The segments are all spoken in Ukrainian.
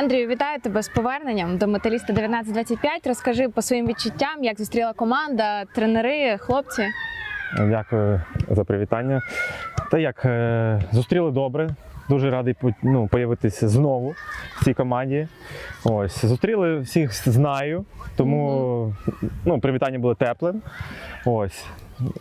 Андрію, вітаю тебе з поверненням до металіста 1925. Розкажи по своїм відчуттям, як зустріла команда, тренери, хлопці. Дякую за привітання. Та як е, зустріли добре. Дуже радий ну, появитися знову в цій команді. Ось зустріли всіх знаю, тому ну, привітання було теплим. Ось.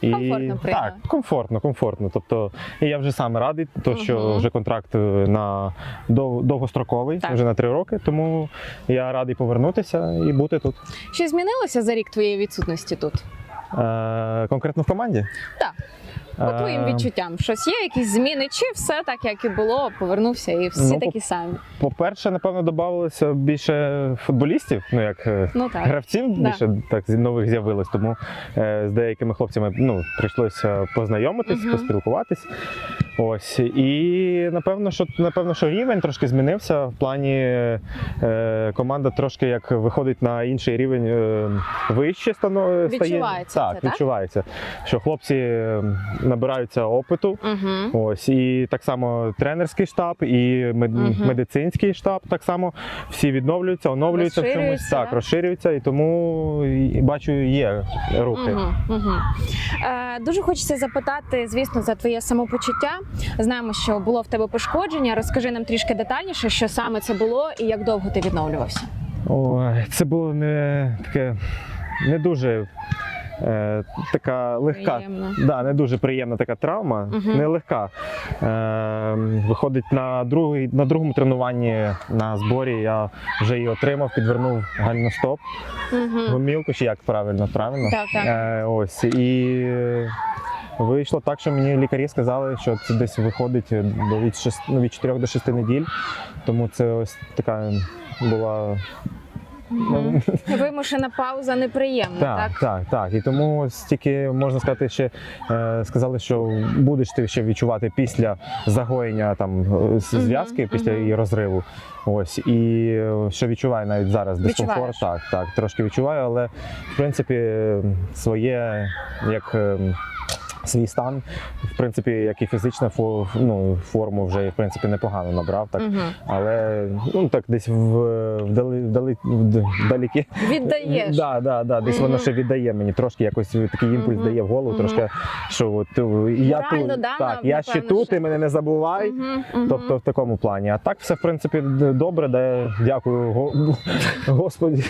І, Комфортно. Так, комфортно, комфортно. Тобто, і я вже сам радий, то що вже контракт е, на дов- довгостроковий, Так. вже на три роки. Тому я радий повернутися і бути тут. Що змінилося за рік твоєї відсутності тут? Е, конкретно в команді? Так. По твоїм Е, відчуттям, щось є, якісь зміни, чи все так, як і було, повернувся, і всі Ну, такі самі. По-перше, напевно, додавалося більше футболістів, ну як е, Ну так. гравців Да. більше так нових з'явилось. Тому е, з деякими хлопцями ну, прийшлося познайомитись, Мгм. поспілкуватись. Ось. І напевно, що напевно, що рівень трошки змінився. В плані е, команда трошки як виходить на інший рівень е, вище стано, стає. Відчувається Так, це, так? відчувається. Що хлопці набираються опиту. Угу. Ось і так само тренерський штаб, і мед- Мгм. медицинський штаб так само всі відновлюються, оновлюються в чомусь. Так, розширюються, і тому і бачу, є рухи. Угу, угу. Е, дуже хочеться запитати, звісно, за твоє самопочуття. Знаємо, що було в тебе пошкодження. Розкажи нам трішки детальніше, що саме це було і як довго ти відновлювався. Ой, це було не таке не дуже. Е, така легка, Приємно. да, не дуже приємна така травма, Мгм. не легка. Е, виходить на, другий, на другому тренуванні на зборі. Я вже її отримав, підвернув гальностоп. Угу. Гомілку, чи як правильно? Правильно? Так, так. Е, ось. І вийшло так, що мені лікарі сказали, що це десь виходить до від, 6, ну, від 4 до 6 неділь. Тому це ось така була. Мгм. Вимушена пауза неприємна, так? Так, так, так. І тому ось тільки можна сказати, ще е, сказали, що будеш ти ще відчувати після загоєння там е, з- Мгм, зв'язки, після її розриву. Ось і е, що відчуваю навіть зараз дискомфорт. Відчуваєш? Так, так, трошки відчуваю, але в принципі е, своє як. Свій стан, в принципі, як і фізична ну, форму вже в принципі непогано набрав, так Угу. але ну так десь в вдали, вдали, вдалекі Віддаєш. Да, да, да. Десь воно ще віддає мені трошки якось такий імпульс Мгм, дає в голову, трошки, що от, я Морально, тут, да, так, я ще тут, що. ти мене не забувай. Мгм. Тобто в такому плані. А так все в принципі добре, де дякую го- Господі.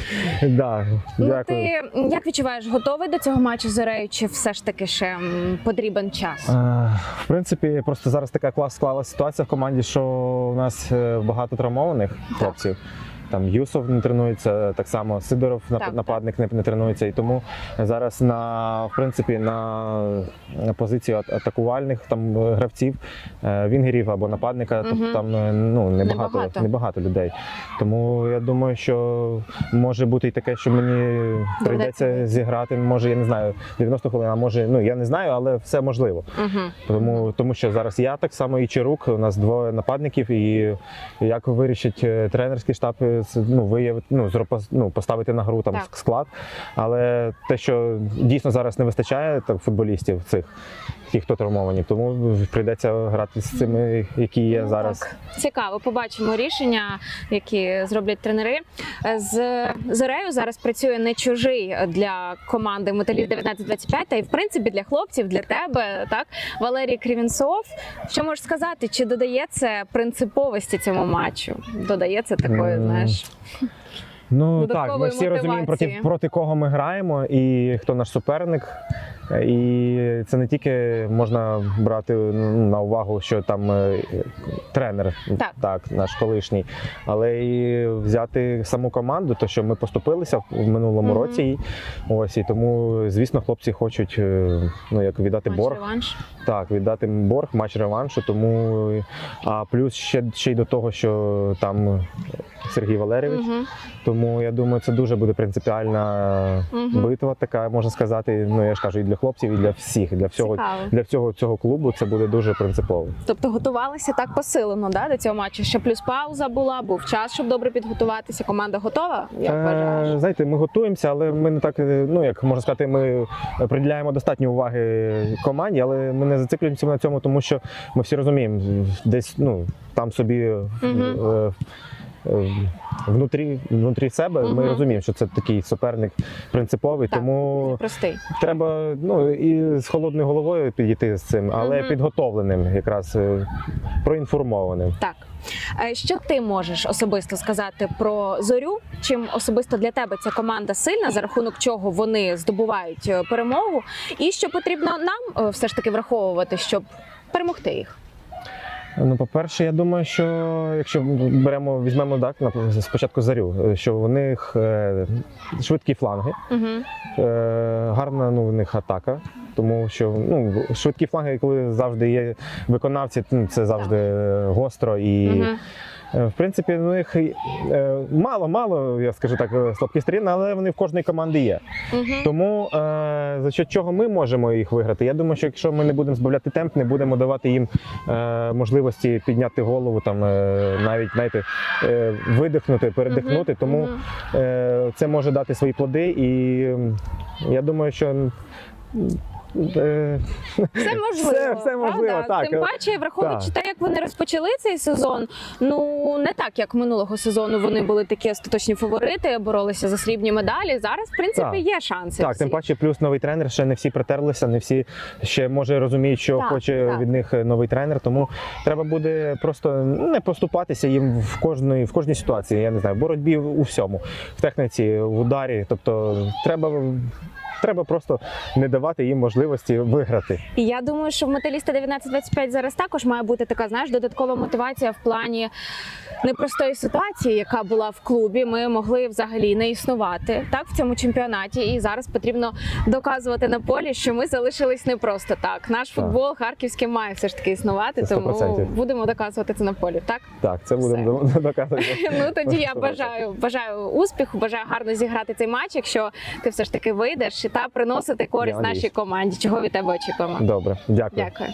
Да, Ну, ти як відчуваєш, готовий до цього матчу з Зорею, чи все ж таки ще потрібен час? Е, В принципі, просто зараз така клас склалася ситуація в команді, що у нас е, багато травмованих хлопців. Там Юсов не тренується, так само Сидоров Так, так. нападник не, не тренується. І тому зараз на в принципі на позицію атакувальних там е, гравців, е, вінгерів або нападника, тобто там е, ну небагато, Небагато. небагато людей. Тому я думаю, що може бути і таке, що мені прийдеться зіграти. Може, я не знаю, 90 хвилин, а може, ну я не знаю, але все можливо. Угу. Тому, тому що зараз я так само і Чарук, у нас двоє нападників, і як вирішить тренерський штаб е, с- ну, виявити, ну, зропос- ну, поставити на гру там Так. склад. Але те, що дійсно зараз не вистачає так, футболістів цих, ті, хто травмовані, тому прийдеться грати з цими, які є зараз. Ну, Так. Цікаво, побачимо рішення, які зроблять тренери. З Зорею зараз працює не чужий для команди Металіст 1925, та й в принципі для хлопців, для тебе, так Валерій Кривінцов. Що можеш сказати? Чи додає це принциповості цьому матчу? Додає це такої, М, знаєш, Ну так, ми всі розуміємо проти, проти кого ми граємо і хто наш суперник. І це не тільки можна брати ну, на увагу, що там е, тренер, Так. наш колишній, але і взяти саму команду, то що ми поступилися в минулому Мгм. році. І, ось і тому, звісно, хлопці хочуть е, ну як віддати матч борг. реванш. Так, віддати борг, матч реваншу. Тому а плюс ще, ще й до того, що там Сергій Валерійович. Угу. Тому я думаю, це дуже буде принципіальна Мгм. битва, така можна сказати. Ну я ж кажу, і для хлопців, і для всіх, для всього Цікаво. для всього цього клубу це буде дуже принципово. Тобто готувалися так посилено да, до цього матчу. Ще плюс пауза була, був час, щоб добре підготуватися. Команда готова? Як? Е, знаєте, ми готуємося, але ми не так, е, ну як можна сказати, ми приділяємо достатньо уваги команді, але ми не зациклюємося на цьому, тому що ми всі розуміємо, десь ну там собі е, е, внутрі, внутрі себе. Ми розуміємо, що це такий суперник принциповий, Так. тому Простий. треба ну і з холодною головою підійти з цим, але Мгм. підготовленим, якраз е, проінформованим. Так. Е, Що ти можеш особисто сказати про зорю? Чим особисто для тебе ця команда сильна, за рахунок чого вони здобувають е, перемогу, і що потрібно нам все ж таки враховувати, щоб перемогти їх? Ну, по-перше, я думаю, що якщо беремо, візьмемо так, спочатку зарю, е, що у них е, швидкі фланги, Угу. гарна ну, у них атака. Тому що ну, швидкі фланги, коли завжди є виконавці, ну, це завжди гостро і Угу. Е, В принципі, у них е, мало-мало, я скажу так, е, слабкі сторін, але вони в кожній команді є. Угу. Тому е, за що чого ми можемо їх виграти? Я думаю, що якщо ми не будемо збавляти темп, не будемо давати їм е, можливості підняти голову, там е, навіть знаєте, е, видихнути, передихнути. Тому е, це може дати свої плоди, і я думаю, що. Е, Все можливо. Все- все можливо, правда? так. Тим паче, враховуючи те, як вони розпочали цей сезон. Ну не так, як минулого сезону. Вони були такі остаточні фаворити, боролися за срібні медалі. Зараз, в принципі, Так. є шанси. Так, всі. тим паче, плюс новий тренер, ще не всі притерлися, не всі ще може розуміють, що Так, хоче так. від них новий тренер. Тому треба буде просто не поступатися їм в кожній в кожній ситуації. Я не знаю, в боротьбі у всьому, в техніці, в ударі. Тобто, треба. Треба просто не давати їм можливості виграти. І я думаю, що в металіста 1925 зараз також має бути така, знаєш, додаткова мотивація в плані непростої ситуації, яка була в клубі. Ми могли взагалі не існувати так в цьому чемпіонаті. І зараз потрібно доказувати на полі, що ми залишились не просто так. Наш футбол харківський має все ж таки існувати, тому 100%. будемо доказувати це на полі. Так Так, це будемо доказувати. ну тоді я бажаю бажаю успіху, бажаю гарно зіграти цей матч. Якщо ти все ж таки вийдеш та приносити користь Я надіюсь. нашій команді, чого від тебе очікуємо. Добре, дякую. Дякую.